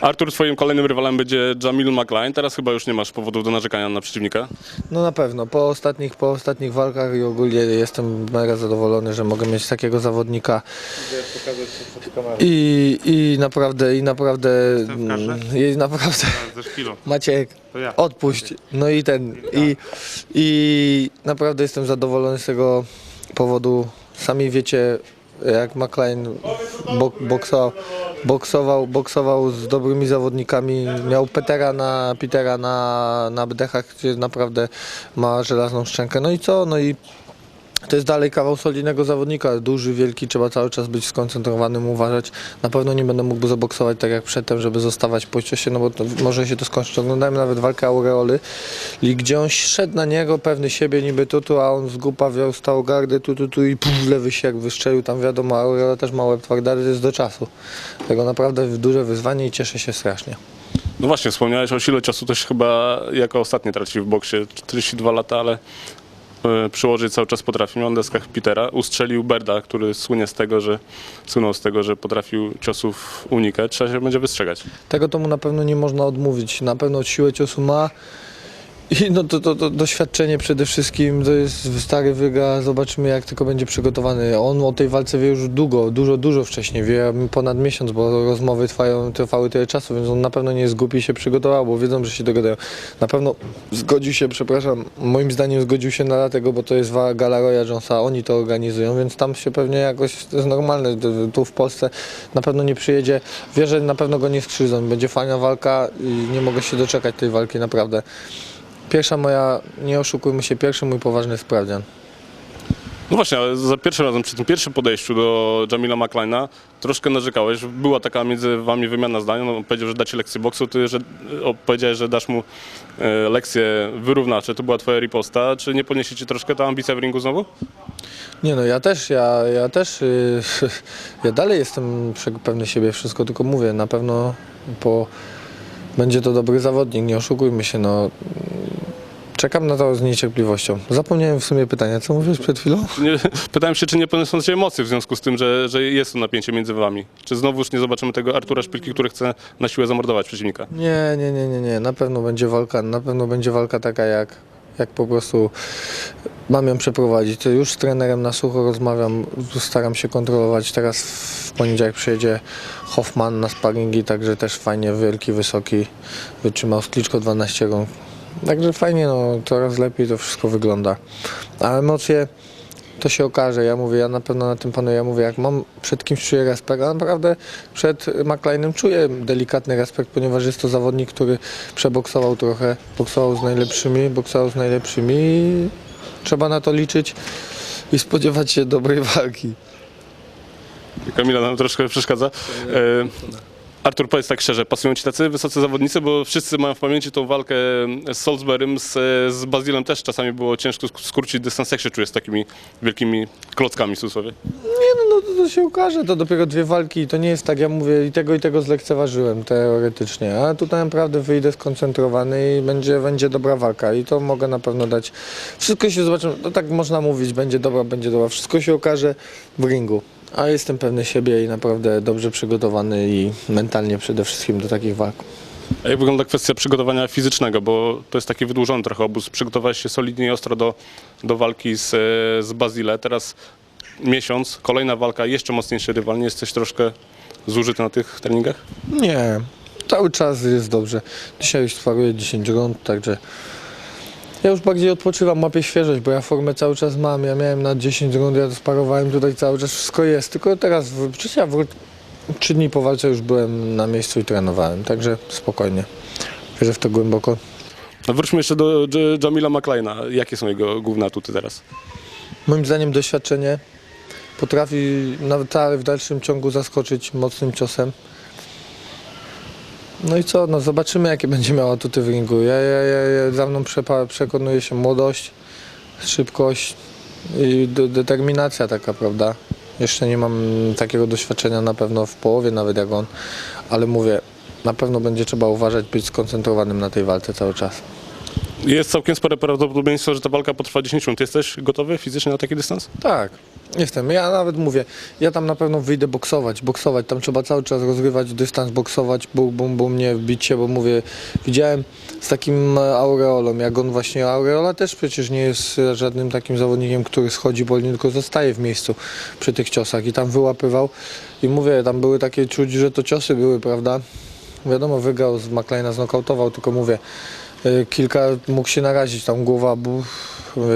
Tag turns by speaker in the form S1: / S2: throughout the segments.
S1: Artur, twoim kolejnym rywalem będzie Jamil McLean. Teraz chyba już nie masz powodów do narzekania na przeciwnika.
S2: No na pewno, po ostatnich, po ostatnich walkach i ogólnie jestem mega zadowolony, że mogę mieć takiego zawodnika i, i naprawdę, i naprawdę, mm, i naprawdę. Maciek,
S1: ja.
S2: odpuść, no i ten, i, i naprawdę jestem zadowolony z tego powodu, sami wiecie, jak McLean bok, boksował, boksował, boksował z dobrymi zawodnikami, miał Petera na, Petera na, na bdechach, gdzie naprawdę ma żelazną szczękę, no i co, no i to jest dalej kawał solidnego zawodnika, duży, wielki, trzeba cały czas być skoncentrowanym, uważać. Na pewno nie będę mógł zaboksować tak jak przedtem, żeby zostawać po ciosie, no bo to, może się to skończyć. Oglądałem nawet walkę Aureoly, i gdzie on szedł na niego, pewny siebie niby tu, tu, a on z gupa wziął stał gardę tu, tu, tu i puf, lewy siek wystrzelił, tam wiadomo, Aureola też ma łeb twardy, ale to jest do czasu. Tego naprawdę duże wyzwanie i cieszę się strasznie.
S1: No właśnie, wspomniałeś o sile czasu, też chyba jako ostatni traci w boksie 42 lata, ale przyłożyć cały czas potrafi. Miał na deskach Petera, ustrzelił Berda, który słynie z tego, że słynął z tego, że potrafił ciosów unikać. Trzeba się będzie wystrzegać.
S2: Tego to mu na pewno nie można odmówić. Na pewno siłę ciosu ma. I no to, to, to doświadczenie przede wszystkim to jest stary wyga, zobaczymy jak tylko będzie przygotowany. On o tej walce wie już długo, dużo, dużo wcześniej, wie ponad miesiąc, bo rozmowy trwają, trwały tyle czasu, więc on na pewno nie głupi i się przygotował, bo wiedzą, że się dogadają. Na pewno zgodził się, przepraszam, moim zdaniem zgodził się na dlatego, bo to jest gala Roya Jonesa, oni to organizują, więc tam się pewnie jakoś, to jest normalne, Tu- w Polsce na pewno nie przyjedzie, wie, że na pewno go nie skrzydzą, będzie fajna walka i nie mogę się doczekać tej walki, naprawdę. Pierwsza moja, nie oszukujmy się, pierwszy mój poważny sprawdzian.
S1: No właśnie, ale za pierwszym razem, przy tym pierwszym podejściu do Jamila McLeana troszkę narzekałeś. Była taka między wami wymiana zdań. No, on powiedział, że da ci lekcję boksu, ty że, o, powiedziałeś, że dasz mu e, lekcje wyrównacze. To była twoja riposta. Czy nie podniesie ci troszkę ta ambicja w ringu znowu?
S2: Nie no, ja też, ja, ja też, yy, ja dalej jestem pewny siebie, wszystko tylko mówię, na pewno po, będzie to dobry zawodnik, nie oszukujmy się, no. Czekam na to z niecierpliwością. Zapomniałem w sumie pytania, co mówiłeś przed chwilą?
S1: Nie, pytałem się, czy nie poniosą cię emocje w związku z tym, że, że jest to napięcie między wami. Czy znowuż nie zobaczymy tego Artura Szpilki, który chce na siłę zamordować przeciwnika?
S2: Nie, nie, nie, nie, nie. Na pewno będzie walka, na pewno będzie walka taka jak, jak po prostu mam ją przeprowadzić. To już z trenerem na sucho rozmawiam, staram się kontrolować. Teraz w poniedziałek przyjedzie Hoffman na sparingi, także też fajnie, wielki, wysoki, wytrzymał z Kliczko 12 rąk. Także fajnie, no coraz lepiej to wszystko wygląda. A emocje to się okaże. Ja mówię, ja na pewno na tym panuję. Ja mówię, jak mam przed kimś czuję respekt, a naprawdę przed McLeanem czuję delikatny respekt, ponieważ jest to zawodnik, który przeboksował trochę, boksował z najlepszymi, boksował z najlepszymi i trzeba na to liczyć i spodziewać się dobrej walki.
S1: Kamila nam troszkę przeszkadza. E, Artur, powiedz tak szczerze, pasują ci tacy wysocy zawodnicy, bo wszyscy mają w pamięci tą walkę z Salisburym, z, z Bazilem też czasami było ciężko sk- skrócić dystans. Jak się czujesz z takimi wielkimi klockami w cudzysłowie?
S2: Nie no, no to, się ukaże, to dopiero dwie walki, to nie jest tak, ja mówię i tego i tego zlekceważyłem teoretycznie, a tutaj naprawdę wyjdę skoncentrowany i będzie, będzie dobra walka i to mogę na pewno dać. Wszystko się zobaczymy, no tak można mówić, będzie dobra, będzie dobra, wszystko się okaże w ringu. A jestem pewny siebie i naprawdę dobrze przygotowany i mentalnie przede wszystkim do takich walk.
S1: A jak wygląda kwestia przygotowania fizycznego, bo to jest taki wydłużony trochę obóz. Przygotowałeś się solidnie i ostro do, do walki z, z Bazile. Teraz miesiąc, kolejna walka, jeszcze mocniejszy rywal. Nie jesteś troszkę zużyty na tych treningach?
S2: Nie, cały czas jest dobrze. Dzisiaj już sparuję 10 rund, także ja już bardziej odpoczywam, łapię świeżość, bo ja formę cały czas mam. Ja miałem na 10 rund, ja sparowałem tutaj cały czas, wszystko jest. Tylko teraz, w- przecież ja wró- trzy dni po walce już byłem na miejscu i trenowałem, także spokojnie. Wierzę w to głęboko.
S1: No wróćmy jeszcze do Jamila McLeana. Jakie są jego główne atuty teraz?
S2: Moim zdaniem doświadczenie potrafi nawet w dalszym ciągu zaskoczyć mocnym ciosem. No i co, no zobaczymy jakie będzie miała atuty w ringu. Ja, ja, ja, ja za mną przepa- przekonuje się młodość, szybkość i de- determinacja taka, prawda? Jeszcze nie mam takiego doświadczenia na pewno w połowie nawet jak on, ale mówię, na pewno będzie trzeba uważać, być skoncentrowanym na tej walce cały czas.
S1: Jest całkiem spore prawdopodobieństwo, że ta walka potrwa 10 minut. Jesteś gotowy fizycznie na taki dystans?
S2: Tak, jestem. Ja nawet mówię, ja tam na pewno wyjdę boksować, boksować. Tam trzeba cały czas rozgrywać dystans, boksować, bum, bum, bum, nie wbić się, bo mówię, widziałem z takim e, Aureolą, jak on właśnie, Aureola też przecież nie jest e, żadnym takim zawodnikiem, który schodzi wolniej, tylko zostaje w miejscu przy tych ciosach i tam wyłapywał i mówię, tam były takie czuć, że to ciosy były, prawda? Wiadomo, wygrał z McLeana, znokautował, tylko mówię, kilka mógł się narazić, tam głowa,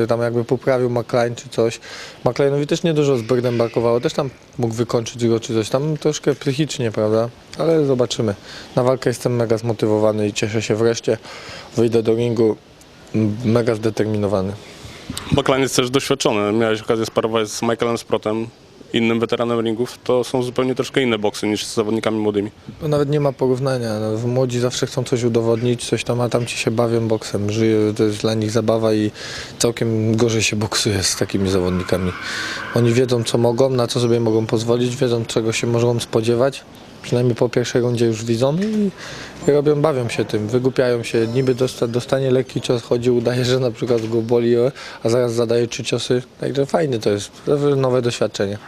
S2: y, tam jakby poprawił McLean czy coś. McLeanowi też niedużo z Birdem brakowało, też tam mógł wykończyć go czy coś, tam troszkę psychicznie, prawda? Ale zobaczymy. Na walkę jestem mega zmotywowany i cieszę się wreszcie, wyjdę do ringu mega zdeterminowany.
S1: McLean jest też doświadczony. Miałeś okazję sparować z Michaelem Sprotem, innym weteranem ringów. To są zupełnie troszkę inne boksy niż z zawodnikami młodymi.
S2: Nawet nie ma porównania. No, młodzi zawsze chcą coś udowodnić, coś tam, a tam ci się bawią boksem. Żyje, to jest dla nich zabawa i całkiem gorzej się boksuje z takimi zawodnikami. Oni wiedzą, co mogą, na co sobie mogą pozwolić, wiedzą, czego się mogą spodziewać. Przynajmniej po pierwszej rundzie już widzą i, robią, bawią się tym, wygłupiają się. Niby dosta, dostanie lekki cios, chodzi, udaje, że na przykład go boli, a zaraz zadaje trzy ciosy. Także fajne to jest, nowe doświadczenie.